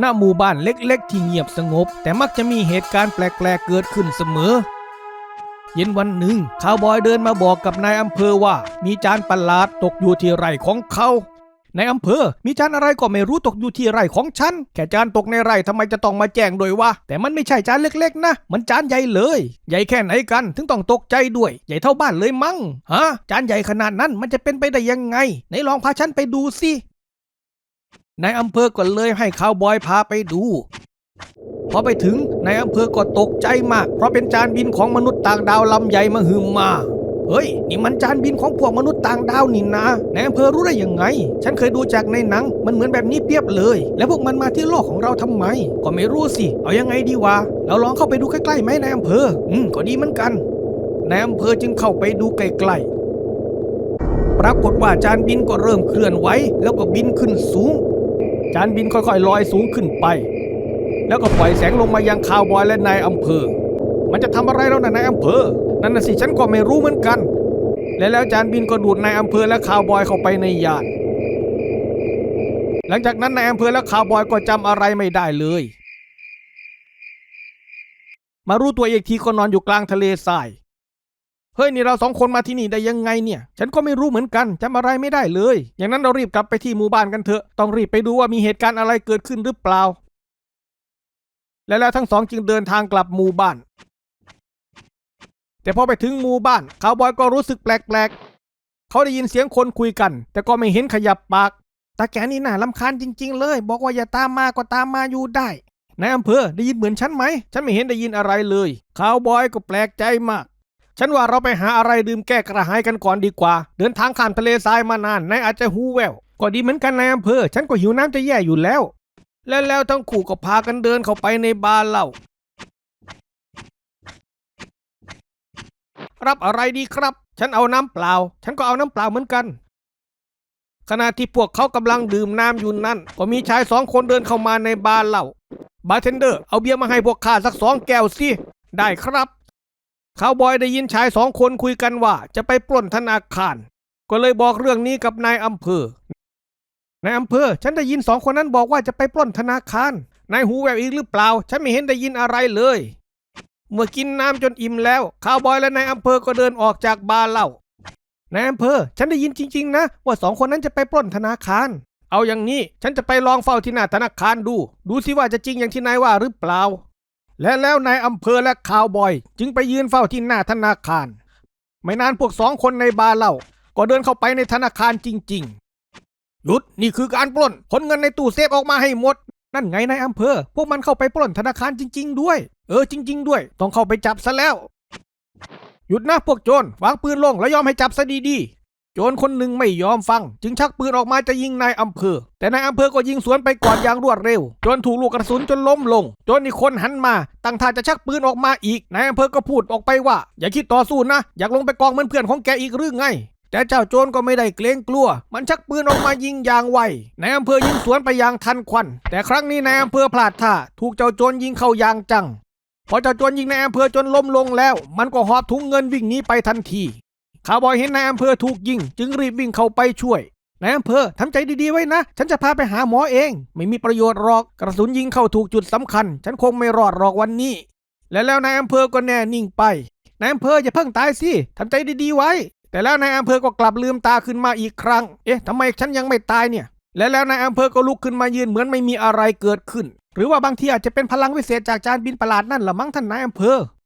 ณหมู่บ้านเล็กๆ ที่เงียบสงบ แต่มักจะมีเหตุการณ์แปลกๆ เกิดขึ้นเสมอ เย็นวันหนึ่งคาวบอยเดินมาบอกกับนายอำเภอว่า มีจานประหลาดตกอยู่ที่ไร่ของเขาในายอำเภอ มีจานอะไรก็ไม่รู้ตกอยู่ที่ไร่ของฉัน แค่จานตกในไร่ทำไมจะต้องมาแจ้งโดยวะ แต่มันไม่ใช่จานเล็กๆ นะ มันจานใหญ่เลย ใหญ่แค่ไหนกัน ถึงต้องตกใจด้วย ใหญ่เท่าบ้านเลยมั้ง ฮะ จานใหญ่ขนาดนั้นมันจะเป็นไปได้ยังไง ไหนลองพาฉันไปดูสิ นายอำเภอก็เลยให้คาวบอยพาไปดู พอไปถึงนายอำเภอก็ตกใจมาก เพราะเป็นจานบินของมนุษย์ต่างดาวลำใหญ่มาหืมมาเฮ้ย นี่มันจานบินของพวกมนุษย์ต่างดาวนี่นะนายอำเภอรู้ได้ยังไง ฉันเคยดูจากในหนัง มันเหมือนแบบนี้เปรียบเลย แล้วพวกมันมาที่โลกของเราทำไม ก็ไม่รู้สิ เอายังไงดีวะ เราลองเข้าไปดูใกล้ๆไหมนายอำเภอ อืม ก็ดีเหมือนกัน นายอำเภอจึงเข้าไปดูใกล้ๆ ปรากฏว่าจานบินก็เริ่มเคลื่อนไหว แล้วก็บินขึ้นสูง จานบินค่อยๆลอยสูงขึ้นไป แล้วก็ปล่อยแสงลงมายังคาวบอยและนายอำเภอ มันจะทำอะไรแล้วนะนายอำเภอ นั่นน่ะสิฉันก็ไม่รู้เหมือนกัน และแล้วจานบินก็ดูดนายอำเภอและคาวบอยเข้าไปในยาน หลังจากนั้นนายอำเภอและคาวบอยก็จำอะไรไม่ได้เลย มารู้ตัวอีกทีก็นอนอยู่กลางทะเลทราย เฮ้ยนี่เราสองคนมาที่นี่ได้ยังไงเนี่ย ฉันก็ไม่รู้เหมือนกันจำอะไรไม่ได้เลย อย่างนั้นเรารีบกลับไปที่หมู่บ้านกันเถอะ ต้องรีบไปดูว่ามีเหตุการณ์อะไรเกิดขึ้นหรือเปล่า และแล้วทั้งสองจึงเดินทางกลับหมู่บ้าน แต่พอไปถึงหมู่บ้านคาวบอยก็รู้สึกแปลกๆ เขาได้ยินเสียงคนคุยกัน แต่ก็ไม่เห็นขยับปาก ตาแกนี่น่าลำคาญจริง ๆ เลย บอกว่าอย่าตามมาก็ตามมาอยู่ได้นายอำเภอได้ยินเหมือนฉันไหม ฉันไม่เห็นได้ยินอะไรเลยคาวบอยก็แปลกใจมาก ฉันว่าเราไปหาอะไรดื่มแก้กระหายกันก่อนดีกว่า เดินทางข้ามทะเลทรายมานานนายอาจจะหูแววก็ดีเหมือนกันนายอำเภอ ฉันก็หิวน้ำจะแย่อยู่แล้ว และแล้วทั้งคู่ก็พากันเดินเข้าไปในบาร์เหล้ารับอะไรดีครับ ฉันเอาน้ำเปล่า ฉันก็เอาน้ำเปล่าเหมือนกัน ขณะที่พวกเขากำลังดื่มน้ำอยู่นั่น ก็มีชายสองคนเดินเข้ามาในบาร์เหล้าบาร์เทนเดอร์ เอาเบียร์มาให้พวกข้าสักสองแก้วสิ ได้ครับ คาวบอยได้ยินชายสองคนคุยกันว่าจะไปปล้นธนาคาร ก็เลยบอกเรื่องนี้กับนายอำเภอนายอำเภอ ฉันได้ยินสองคนนั้นบอกว่าจะไปปล้นธนาคาร นายหูแววอีกหรือเปล่า ฉันไม่เห็นได้ยินอะไรเลย เมื่อกินน้ำจนอิ่มแล้วคาวบอยและนายอำเภอก็เดินออกจากบาร์เหล้านายอำเภอ ฉันได้ยินจริง ๆ นะ ว่าสองคนนั้นจะไปปล้นธนาคาร เอาอย่างนี้ ฉันจะไปลองเฝ้าที่หน้าธนาคารดู ดูสิว่าจะจริงอย่างที่นายว่าหรือเปล่า และแล้วนายอำเภอและคาวบอย จึงไปยืนเฝ้าที่หน้าธนาคาร ไม่นานพวกสองคนในบาร์เหล้าก็เดินเข้าไปในธนาคารจริง ๆ หยุดนี่คือการปล้นขนเงินในตู้เซฟออกมาให้หมด นั่นไงนายอำเภอ พวกมันเข้าไปปล้นธนาคารจริง ๆ ด้วย เออจริง ๆ ด้วย ต้องเข้าไปจับซะแล้ว หยุดนะพวกโจรวางปืนลงแล้วยอมให้จับซะดีๆ โจรคนหนึ่งไม่ยอมฟัง จึงชักปืนออกมาจะยิงนายอำเภอ แต่นายอำเภอก็ยิงสวนไปก่อนอย่างรวดเร็ว จนถูกลูกกระสุนจนล้มลง จนอีกคนหันมา ตั้งท่าจะชักปืนออกมาอีก นายอำเภอก็พูดออกไปว่า อย่าคิดต่อสู้นะ อยากลงไปกองเหมือนเพื่อนของแกอีกหรือไง แต่เจ้าโจรก็ไม่ได้เกรงกลัว มันชักปืนออกมายิงอย่างไว นายอำเภอยิงสวนไปอย่างทันควัน แต่ครั้งนี้นายอำเภอพลาดท่า ถูกเจ้าโจรยิงเข้าอย่างจังพอเจ้าโจรยิงนายอำเภอจนล้มลงแล้ว มันก็หอบถุงเงินวิ่งหนีไปทันที ข่าวบอยเห็นนายอำเภอถูกยิง จึงรีบวิ่งเข้าไปช่วยนายอำเภอทำใจดีๆไว้นะ ฉันจะพาไปหาหมอเอง ไม่มีประโยชน์หรอกกระสุนยิงเข้าถูกจุดสำคัญ ฉันคงไม่รอดหรอกวันนี้ และแล้วนายอำเภอก็แน่นิ่งไปนายอำเภออย่าเพิ่งตายสิทำใจดีๆไว้ แต่แล้วนายอำเภอก็กลับลืมตาขึ้นมาอีกครั้ง เอ๊ะทำไมฉันยังไม่ตายเนี่ย และแล้วนายอำเภอก็ลุกขึ้นมายืนเหมือนไม่มีอะไรเกิดขึ้น หรือว่าบางทีอาจจะเป็นพลังวิเศษจากจานบินประหลาดนั่นละมั้งท่านนายอำเภอ